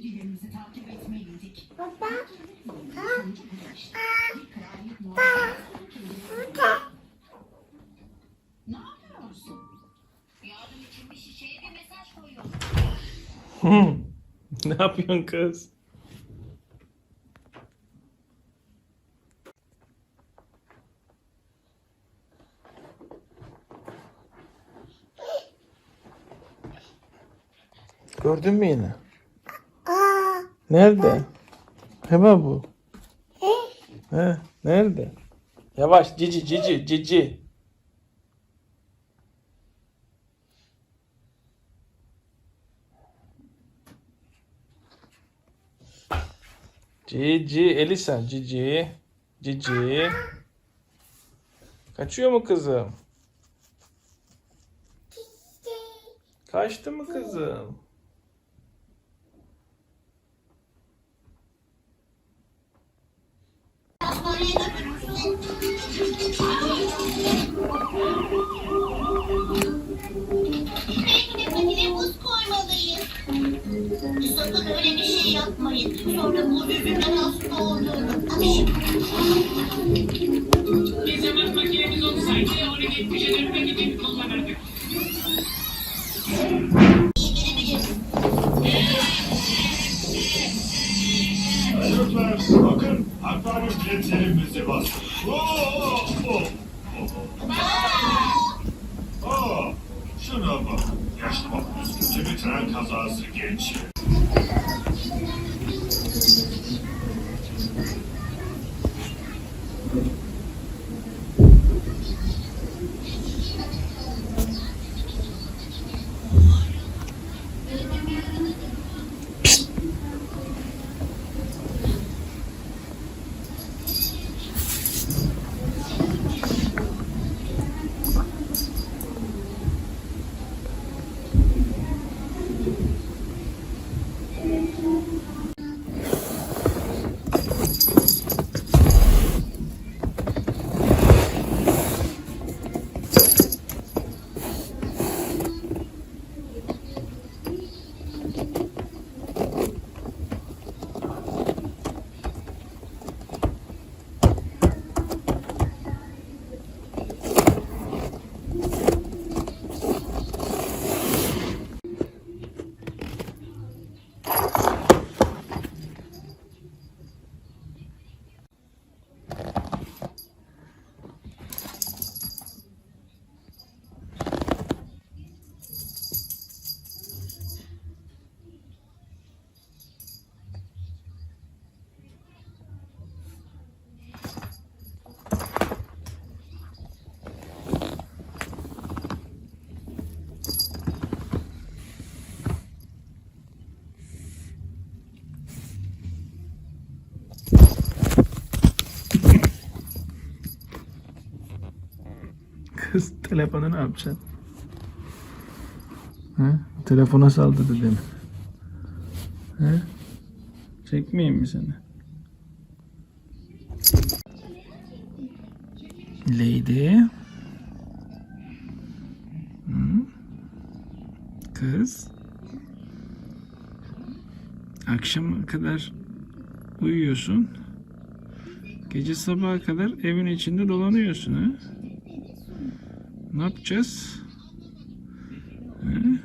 içgüdülerimizi takip etmeliydik. Baba. Muhafızı Ne yapıyorsun? Yardım için bir şişeye bir mesaj koyuyorum. Hı. ne yapıyorsun kız? Gördün mü yine? Nerede? Hemen bu. He, nerede? Yavaş cici cici cici. Cici Elisa cici cici. Kaçıyor mu kızım? Kaçtı mı kızım? Sakın öyle bir şey yapmayın. Sonra buz yüzünden hasta olurum. Bir zaman makinemiz olsaydı onu geçmişe dönmek için kullanırdık. Çocuklar bakın akvaryum kilitlerimizi bastı. Oo, oo, oo. Aa, şuna bak. Yaşlı bak. Kötü bir tren kazası geçiyor. Kız telefonu ne yapacaksın? He? Telefona saldı dedim. He? Çekmeyeyim mi seni? Lady. Hı? Kız. Akşama kadar uyuyorsun. Gece sabaha kadar evin içinde dolanıyorsun ha? Ne yapacağız? He?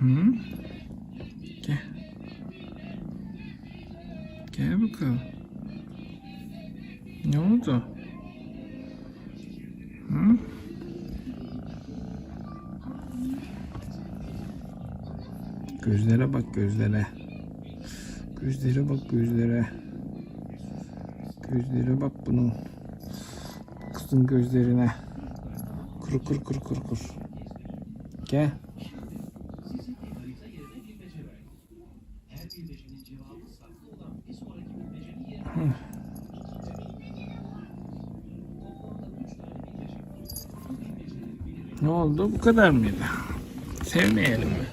Hı? Gel. Gel bakalım. Ne oldu? Hı? Gözlere bak gözlere. Gözlere bak gözlere. Gözlere bak bunun. Kızın gözlerine. Kur kur kur kur kur. Gel. Ne oldu? Bu kadar mıydı? Sevmeyelim mi?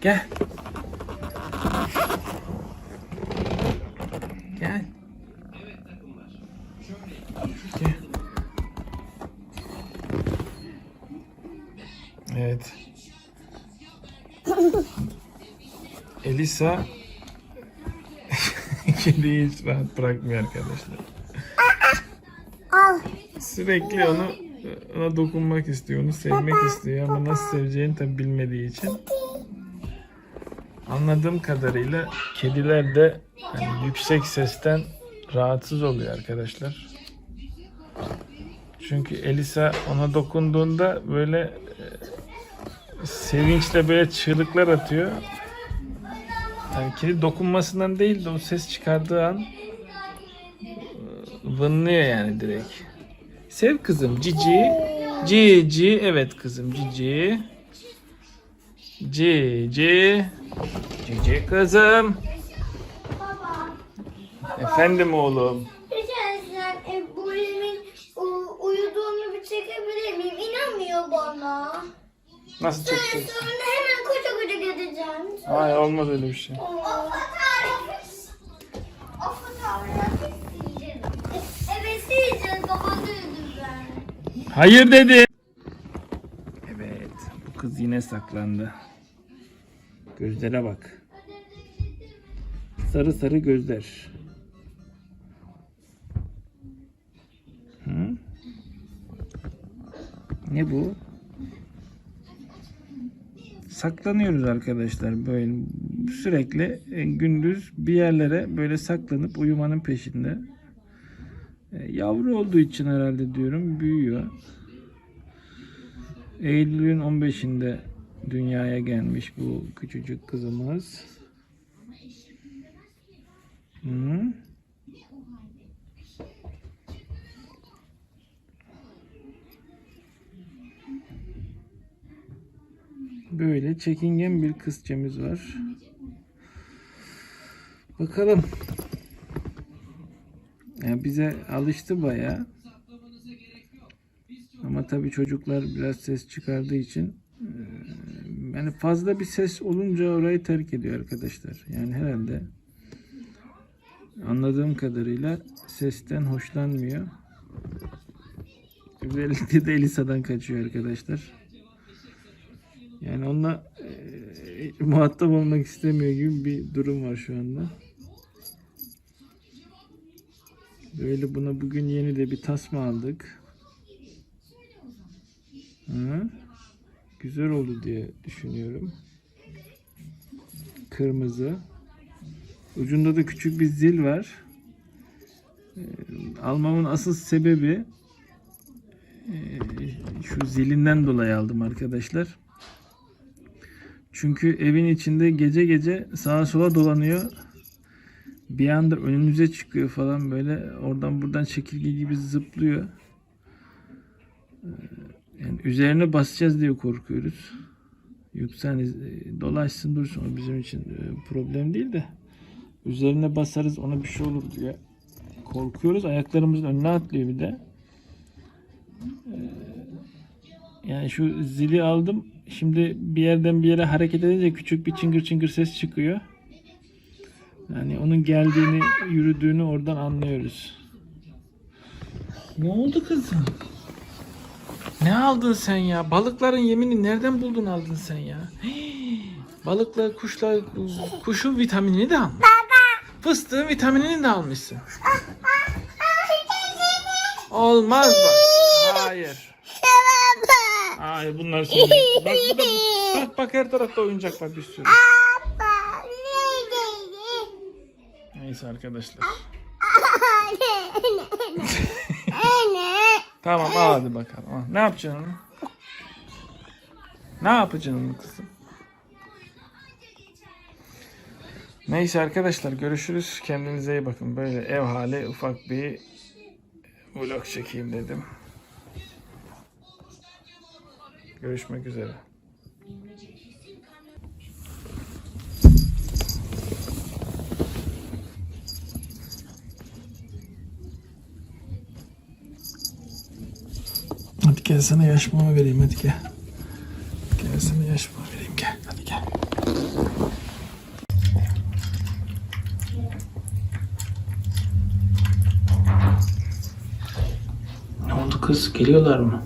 Gel. Elisa kediyi hiç rahat bırakmıyor arkadaşlar. Al. Sürekli onu ona dokunmak istiyor, onu sevmek istiyor ama nasıl seveceğini tabi bilmediği için. Anladığım kadarıyla kediler de yani yüksek sesten rahatsız oluyor arkadaşlar. Çünkü Elisa ona dokunduğunda böyle e, sevinçle böyle çığlıklar atıyor. Yani kedi dokunmasından değil de o ses çıkardığı an e, vınlıyor yani direkt. Sev kızım Cici. Cici evet kızım Cici. Cici. Cici kızım. Efendim oğlum. Sen e, bu uyuduğunu bir çekebilir miyim? İnanmıyor bana. Nasıl sonra hemen koca koca gideceğim. Hayır olmaz öyle bir şey. O fotoğrafı o fotoğrafı sileceğiz. Evet sileceğiz. Kapatıyordum ben. Hayır dedi. Evet bu kız yine saklandı. Gözlere bak. Sarı sarı gözler. Hı? Ne bu? Saklanıyoruz arkadaşlar böyle sürekli e, gündüz bir yerlere böyle saklanıp uyumanın peşinde. E, Yavru olduğu için herhalde diyorum büyüyor. Eylül'ün 15'inde dünyaya gelmiş bu küçücük kızımız. Hı? Böyle çekingen bir kızcağımız var. Bakalım. Ya bize alıştı bayağı. Ama tabii çocuklar biraz ses çıkardığı için yani fazla bir ses olunca orayı terk ediyor arkadaşlar. Yani herhalde anladığım kadarıyla sesten hoşlanmıyor. Özellikle de Elisa'dan kaçıyor arkadaşlar. Yani onunla eee, muhatap olmak istemiyor gibi bir durum var şu anda. Böyle buna bugün yeni de bir tasma aldık. Hı? Güzel oldu diye düşünüyorum. Kırmızı. Ucunda da küçük bir zil var. Ee, almamın asıl sebebi e, şu zilinden dolayı aldım arkadaşlar. Çünkü evin içinde gece gece sağa sola dolanıyor. Bir anda önünüze çıkıyor falan böyle oradan buradan çekirge gibi zıplıyor. Ee, Yani üzerine basacağız diye korkuyoruz. Yoksa e, dolaşsın dursun o bizim için e, problem değil de üzerine basarız ona bir şey olur diye korkuyoruz. Ayaklarımızın önüne atlıyor bir de. Ee, Yani şu zili aldım. Şimdi bir yerden bir yere hareket edince küçük bir çıngır çıngır ses çıkıyor. Yani onun geldiğini, yürüdüğünü oradan anlıyoruz. Ne oldu kızım? Ne aldın sen ya? Balıkların yemini nereden buldun aldın sen ya? Hii, balıklar, kuşlar, kuşun vitaminini de almış. Fıstığın vitaminini de almışsın. Olmaz bak. Hayır. Hayır bunlar senin. Bak, burada, bak bak her tarafta oyuncak var bir sürü. Neyse arkadaşlar. Tamam al hadi bakalım. al. Ne yapacaksın? Ne yapacaksın kızım? Neyse arkadaşlar görüşürüz. Kendinize iyi bakın. Böyle ev hali ufak bir vlog çekeyim dedim. Görüşmek üzere. Hadi gel sana yaş mama vereyim hadi gel. Gel sana yaş mama vereyim gel. Hadi gel. Ne oldu kız? Geliyorlar mı?